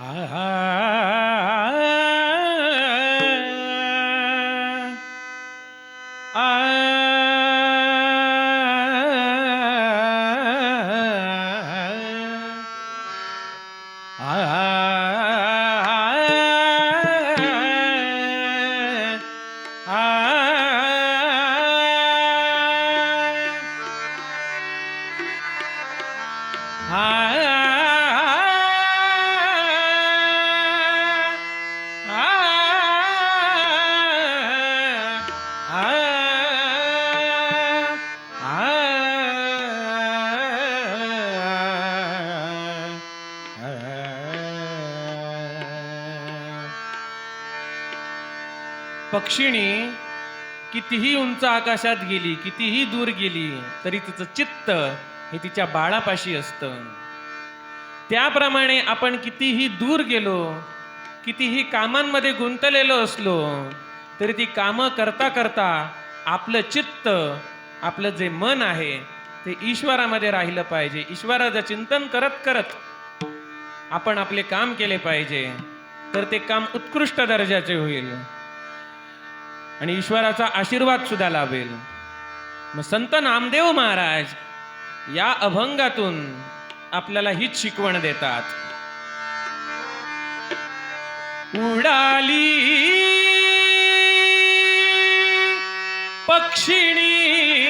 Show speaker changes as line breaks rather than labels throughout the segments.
ஆஹா पक्षिणी कितीही उंच आकाशात गेली कितीही दूर गेली तरी तिचं चित्त हे तिच्या बाळापाशी असतं. त्याप्रमाणे आपण कितीही दूर गेलो कितीही कामांमध्ये गुंतलेलो असलो तरी ती कामं करता करता आपलं चित्त आपलं जे मन आहे ते ईश्वरामध्ये राहिलं पाहिजे. ईश्वराचं चिंतन करत करत आपण आपले काम केले पाहिजे तर ते काम उत्कृष्ट दर्जाचे होईल. आणि ईश्वराचा आशीर्वाद सुद्धा लाभेल. मग संत नामदेव महाराज या अभंगातून आपल्याला हीच शिकवण देतात. उडाली पक्षिणी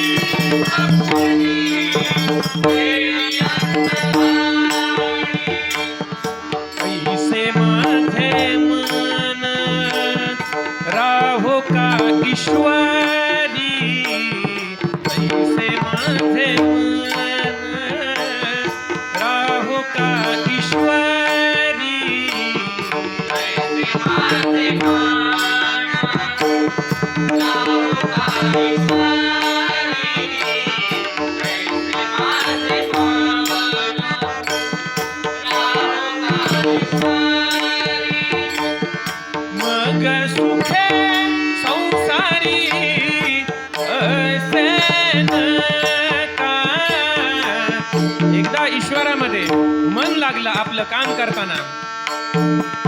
एकदा ईश्वरामध्ये मन लागलं आपलं काम करताना.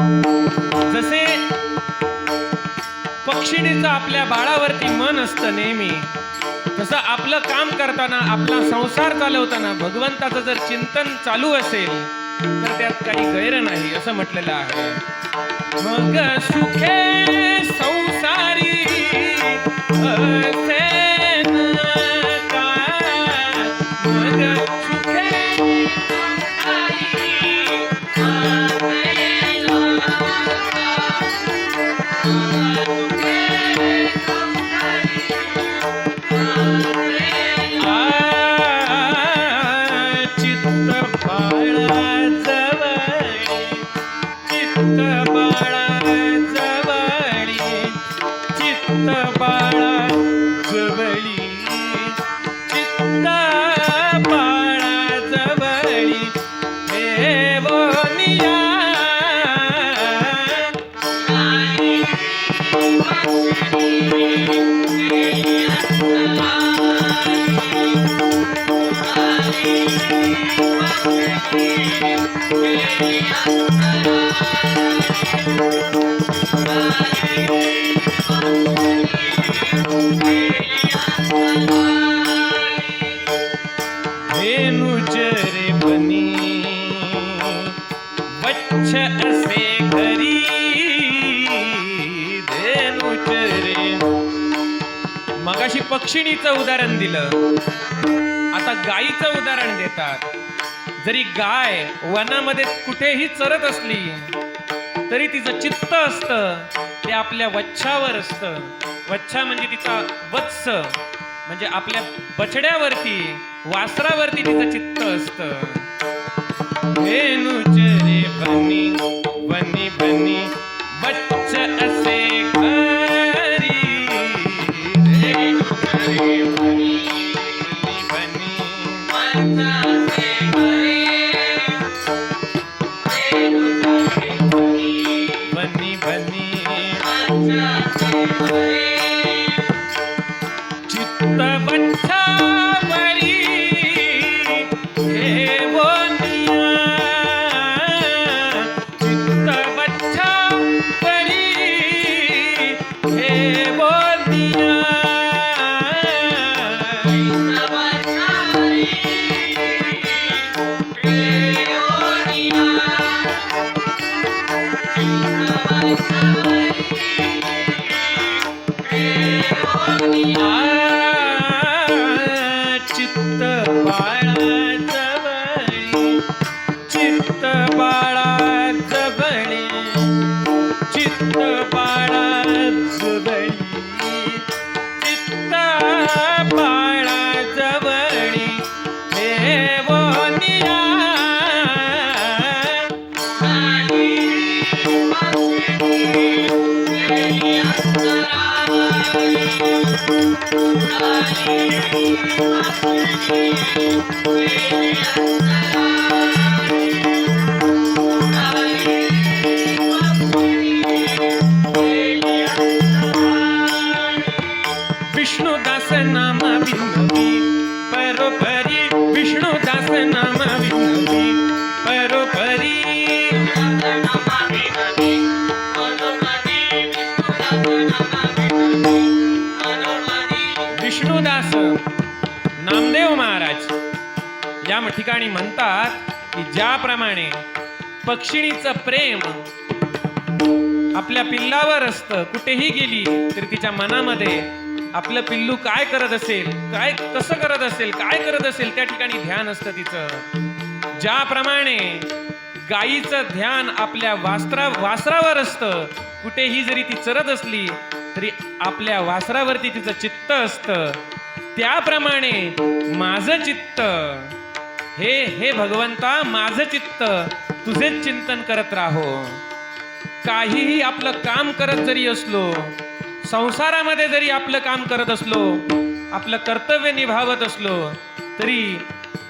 जसे पक्षिणीचं आपल्या बाळावरती मन असतं नेहमी तसं आपलं काम करताना आपला संसार चालवताना भगवंताचं जर चिंतन चालू असेल तर त्यात काही गैर नाही असं म्हटलेलं आहे. मग सुखे चित्त बाळाजवळी चित्त बाळाजवळी देवनिया धेनुचरे स्वच्छ असे घरी धेनुचरे मगाशी पक्षिणीचं उदाहरण दिलं. आता गायीचं उदाहरण देतात. जरी गाय वनामध्ये कुठेही चरत असली तरी तिचं चित्त असतं. ते आपल्या वच्छावर असतं. वच्छा म्हणजे तिचा वत्स. म्हणजे आपल्या बछड्यावरती वासरावरती तिचं चित्त असतं. वेणूचरे बनी बनी बनी बच्च असे चित्त विष्णुदास नाम विनवी परोपरी विष्णुदास नाम ठिकाणी म्हणतात की ज्याप्रमाणे पक्षिणीचं प्रेम आपल्या पिल्लावर असतं कुठेही गेली तर तिच्या मनामध्ये आपलं पिल्लू काय करत असेल काय कसं करत असेल काय करत असेल त्या ठिकाणी ध्यान असतं तिचं. ज्याप्रमाणे गायीचं ध्यान आपल्या वास्त्रा वासरावर असतं कुठेही जरी ती चरत असली तरी आपल्या वासरावरती तिचं चित्त असतं. त्याप्रमाणे माझं चित्त हे हे भगवंता माझं चित्त तुझेच चिंतन करत राहो. काहीही आपलं काम करत जरी असलो संसारामध्ये जरी आपलं काम करत असलो आपलं कर्तव्य निभावत असलो तरी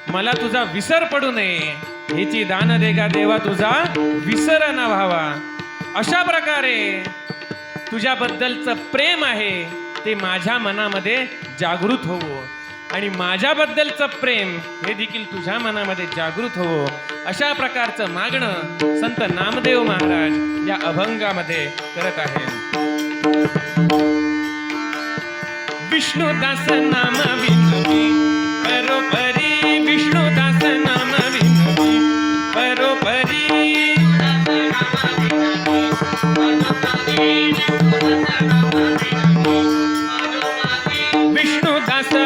मला तुझा विसर पडू नये. हेची दान देगा देवा तुझा? विसर न व्हावा. अशा प्रकारे तुझ्याबद्दलचं प्रेम आहे ते माझ्या मनामध्ये जागृत होवो. आणि माझ्याबद्दलचं प्रेम हे देखील तुझ्या मनामध्ये जागृत होवो अशा प्रकारचं मागणं संत नामदेव महाराज या अभंगामध्ये करत आहे विष्णुदास नाम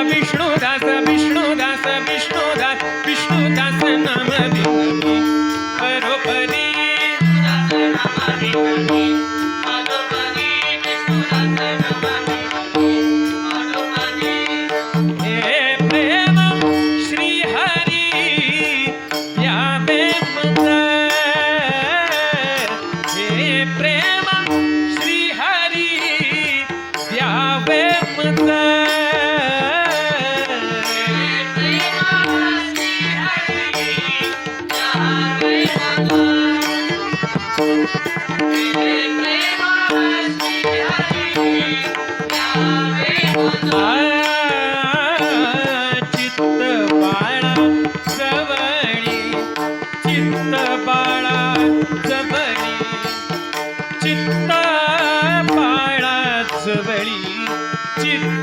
विष्णुदास विष्णुदास विष्णुदास